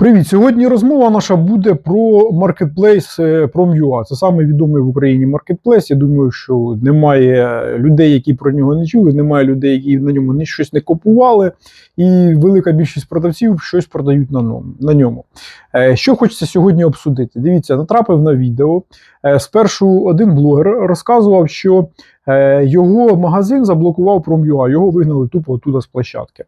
Привіт! Сьогодні розмова наша буде про маркетплейс е, Prom.ua. Це саме відомий в Україні маркетплейс. Я думаю, що немає людей, які про нього не чули, немає людей, які на ньому ні щось не купували. І велика більшість продавців щось продають на ньому. Е, Що хочеться сьогодні обсудити? Дивіться, натрапив на відео. Е, Спершу один блогер розказував, що його магазин заблокував Prom.ua, його вигнали тупо оттуда з площадки.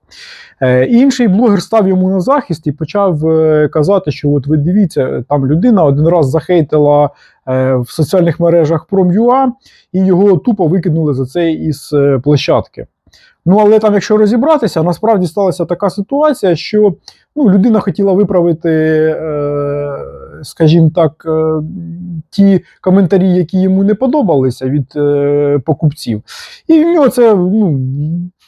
Е, Інший блогер став йому на захист і почав е, казати, що от ви дивіться, там людина один раз захейтила е, в соціальних мережах Prom.ua і його тупо викинули за це із е, площадки. Ну, але там, якщо розібратися, насправді сталася така ситуація, що ну, людина хотіла виправити, е, скажімо так, е, ті коментарі, які йому не подобалися від е, покупців. І в нього це, ну,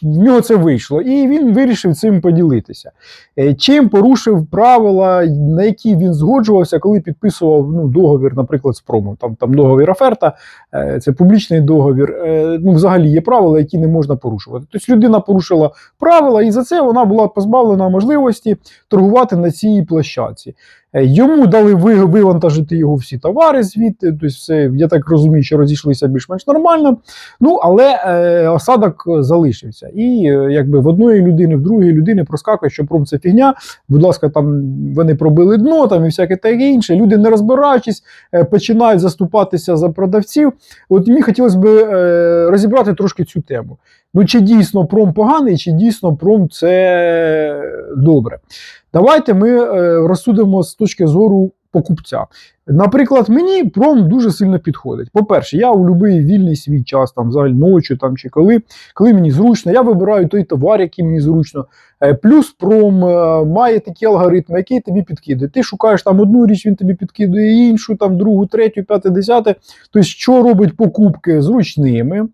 в нього це вийшло. І він вирішив цим поділитися. Е, Чим порушив правила, на які він згоджувався, коли підписував ну, договір, наприклад, з промом. Там, там договір оферта, е, це публічний договір. Е, Ну, взагалі є правила, які не можна порушувати. Тобто людина порушила правила, і за це вона була позбавлена можливості торгувати на цій площадці. Е, Йому дали вивантажити його всі товари звідти. Тобто, все, я так розумію, що розійшлися більш-менш нормально. Ну, але е, осадок залишився. І е, якби в одної людини, в другої людини проскакує, що пром це фігня. Будь ласка, там вони пробили дно, там і всяке таке інше. Люди, не розбираючись, е, починають заступатися за продавців. От мені хотілося б е, розібрати трошки цю тему. Ну, чи дійсно пром поганий, чи дійсно пром це добре. Давайте ми е, розсудимо з точки зору покупця. Наприклад, мені пром дуже сильно підходить. По-перше, я у будь-який вільний свій час, там взагалі ночі там, чи коли, коли мені зручно, я вибираю той товар, який мені зручно. Е, Плюс пром е, має такі алгоритми, які тобі підкидає. Ти шукаєш там одну річ, він тобі підкидає іншу, там другу, третю, п'яте, десяте. Тобто, що робить покупки зручними.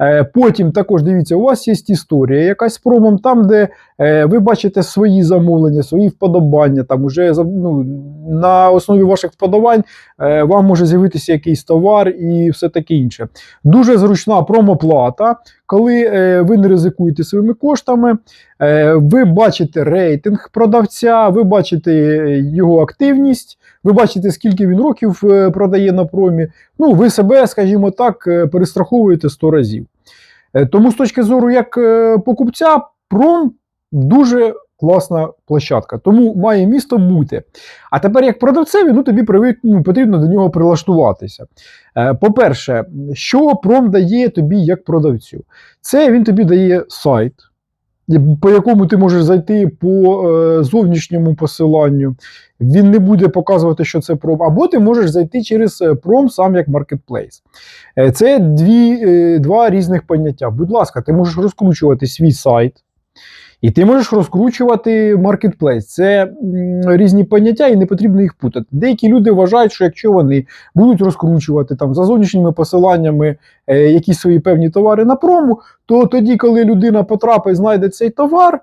Е, Потім також дивіться, у вас є історія якась з промом, там, де ви бачите свої замовлення, свої вподобання. Там уже ну, на основі ваших вподобань е, вам може з'явитися якийсь товар і все таке інше. Дуже зручна промоплата, коли е, ви не ризикуєте своїми коштами, е, ви бачите рейтинг продавця, ви бачите його активність, ви бачите, скільки він років продає на промі. Ну, ви себе, скажімо так, перестраховуєте 100 разів. Тому з точки зору як покупця, пром дуже класна площадка, тому має місто бути. А тепер, як продавцеві, ну тобі ну, потрібно до нього прилаштуватися. Е, По-перше, що пром дає тобі як продавцю? Це він тобі дає сайт, по якому ти можеш зайти по е, зовнішньому посиланню. Він не буде показувати, що це пром, або ти можеш зайти через е, пром сам як маркетплейс. Е, Це дві, е, два різних поняття. Будь ласка, ти можеш розкручувати свій сайт. І ти можеш розкручувати маркетплейс. Це різні поняття, і не потрібно їх путати. Деякі люди вважають, що якщо вони будуть розкручувати там за зовнішніми посиланнями е, якісь свої певні товари на прому, то тоді, коли людина потрапить, знайде цей товар,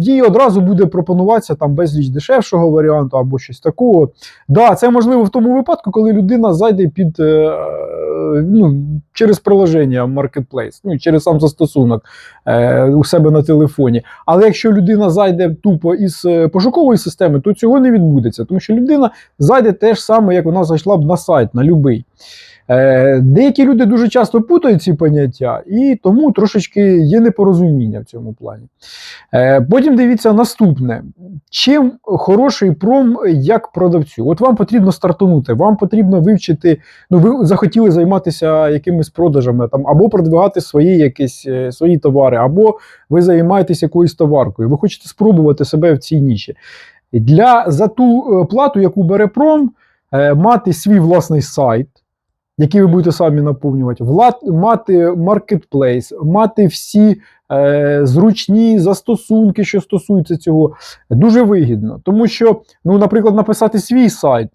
їй одразу буде пропонуватися там безліч дешевшого варіанту або щось такого. Да, це можливо в тому випадку, коли людина зайде під е, е, ну, через приложення Marketplace, ну, через сам застосунок е, у себе на телефоні. Але якщо людина зайде тупо із е, пошукової системи, то цього не відбудеться, тому що людина зайде те ж саме, як вона зайшла б на сайт, на любий. Е, Деякі люди дуже часто путають ці поняття, і тому трошечки є непорозуміння в цьому плані. Е, Потім дивіться наступне: чим хороший пром як продавцю? От вам потрібно стартанути, вам потрібно вивчити. Ну, ви захотіли займатися якимись продажами там, або продвигати свої якісь е, свої товари, або ви займаєтесь якоюсь товаркою. Ви хочете спробувати себе в цій ніші. Для за ту плату, яку бере пром, мати свій власний сайт які ви будете самі наповнювати, влад, мати маркетплейс, мати всі е, зручні застосунки, що стосуються цього, дуже вигідно. Тому що, ну, наприклад, написати свій сайт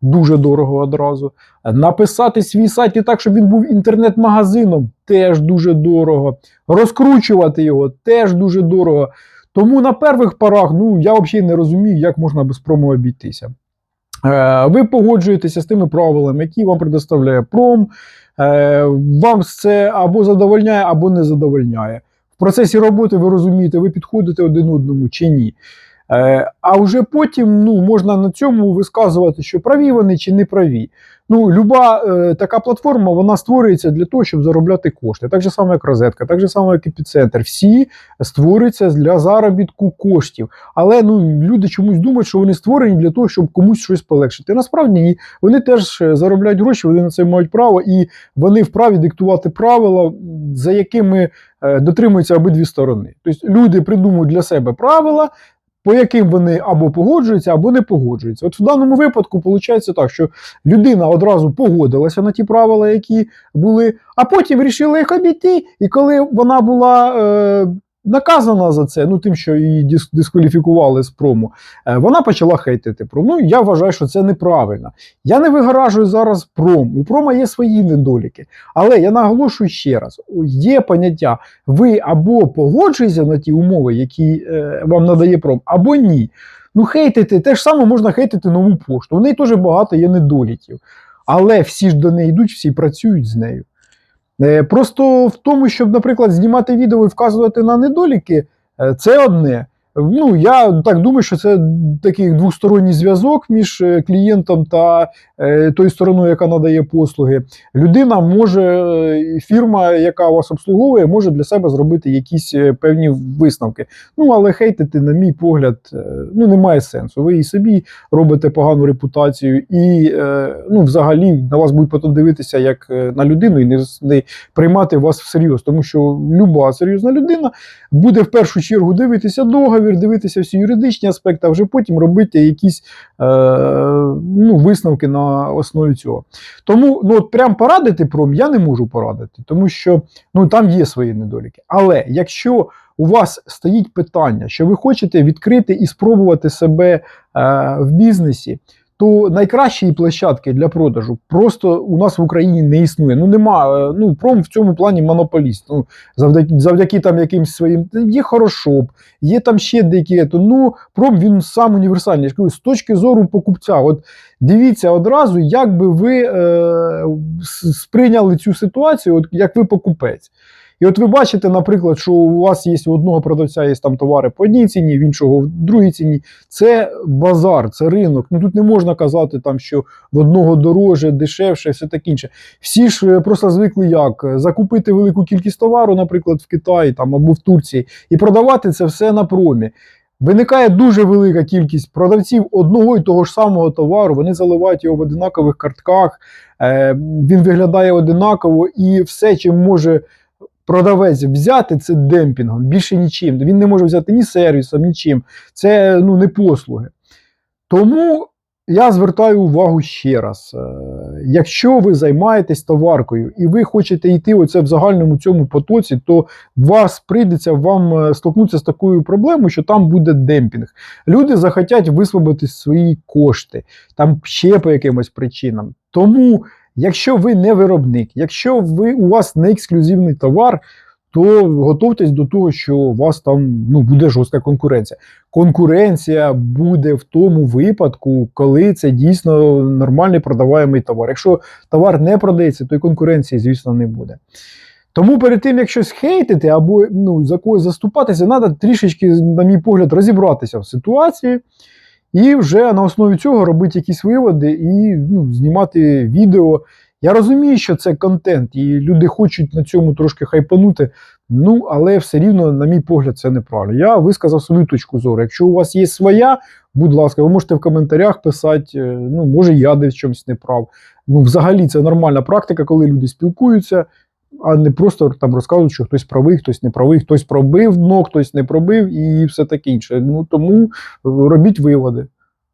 дуже дорого одразу. Написати свій сайт і так, щоб він був інтернет-магазином, теж дуже дорого. Розкручувати його теж дуже дорого. Тому на перших порах ну, я взагалі не розумію, як можна без промо обійтися. Е, Ви погоджуєтеся з тими правилами, які вам предоставляє пром. Е, Вам це або задовольняє, або не задовольняє. В процесі роботи ви розумієте, ви підходите один одному чи ні. Е, а вже потім ну, можна на цьому висказувати, що праві вони чи не праві. Ну, люба е, така платформа вона створюється для того, щоб заробляти кошти. Так же само, як розетка, так же само, як епіцентр. Всі створюються для заробітку коштів. Але ну, люди чомусь думають, що вони створені для того, щоб комусь щось полегшити. Насправді ні. Вони теж е, заробляють гроші, вони на це мають право, і вони вправі диктувати правила, за якими е, дотримуються обидві сторони. Тобто люди придумують для себе правила. По яким вони або погоджуються, або не погоджуються. От в даному випадку виходить так, що людина одразу погодилася на ті правила, які були, а потім вирішила їх обійти. І коли вона була е, наказана за це, ну тим, що її дискваліфікували з прому, е, вона почала хейтити пром. Ну я вважаю, що це неправильно. Я не вигаражую зараз пром. У прома є свої недоліки. Але я наголошую ще раз: є поняття, ви або погоджуєтеся на ті умови, які е, вам надає пром, або ні. Ну, хейтити, те ж саме можна хейтити нову пошту. У неї теж багато є недоліків. Але всі ж до неї йдуть, всі працюють з нею. Е, просто в тому, щоб, наприклад, знімати відео і вказувати на недоліки, е, це одне. Ну, я так думаю, що це такий двосторонній зв'язок між е, клієнтом та е, тою стороною, яка надає послуги. Людина може, е, фірма, яка вас обслуговує, може для себе зробити якісь певні висновки. Ну, але хейтити, на мій погляд, ну, немає сенсу. Ви і собі робите погану репутацію, і ну, взагалі на вас будуть потім дивитися як на людину і не, не приймати вас всерйоз. Тому що люба серйозна людина буде в першу чергу дивитися договір, дивитися всі юридичні аспекти, а вже потім робити якісь е, ну, висновки на основі цього. Тому ну, от прям порадити пром я не можу порадити, тому що ну, там є свої недоліки. Але якщо у вас стоїть питання, що ви хочете відкрити і спробувати себе е, в бізнесі, то найкращої площадки для продажу просто у нас в Україні не існує. Ну нема. е, Ну пром в цьому плані монополіст. Ну завдяки завдяки там якимсь своїм є хорошоп, є там ще деякі. То ну пром він сам універсальний. Кажу, з точки зору покупця. От дивіться одразу, як би ви е, сприйняли цю ситуацію, от як ви покупець. І от ви бачите, наприклад, що у вас є у одного продавця є там товари по одній ціні, в іншого в другій ціні. Це базар, це ринок. Ну тут не можна казати, там, що в одного дороже, дешевше, все таке інше. Всі ж е, просто звикли як закупити велику кількість товару, наприклад, в Китаї там, або в Турції, і продавати це все на промі. Виникає дуже велика кількість продавців одного і того ж самого товару. Вони заливають його в одинакових картках, е, він виглядає одинаково, і все, чим може продавець взяти, це демпінгом, більше нічим. Він не може взяти ні сервісом, нічим. Це ну, не послуги. Тому я звертаю увагу ще раз: е, якщо ви займаєтесь товаркою і ви хочете йти оце в загальному цьому потоці, то вас прийдеться вам е, столкнутися з такою проблемою, що там буде демпінг. Люди захотять висвободити свої кошти, там ще по якимось причинам. Тому, якщо ви не виробник, якщо ви, у вас не ексклюзивний товар, то готуйтесь до того, що у вас там ну, буде жорстка конкуренція. Конкуренція буде в тому випадку, коли це дійсно нормальний продаваємий товар. Якщо товар не продається, то й конкуренції, звісно, не буде. Тому перед тим, як щось хейтити або ну, за когось заступатися, треба трішечки, на мій погляд, розібратися в ситуації і вже на основі цього робити якісь виводи і ну, знімати відео. Я розумію, що це контент, і люди хочуть на цьому трошки хайпанути. Ну, але все рівно, на мій погляд, це неправильно. Я висказав свою точку зору. Якщо у вас є своя, будь ласка, ви можете в коментарях писати, е, ну, може, я десь чомусь не прав. Ну, взагалі, це нормальна практика, коли люди спілкуються, а не просто там розказують, що хтось правий, хтось не правий, хтось пробив дно, хтось не пробив і все таке інше. Ну тому е, робіть виводи.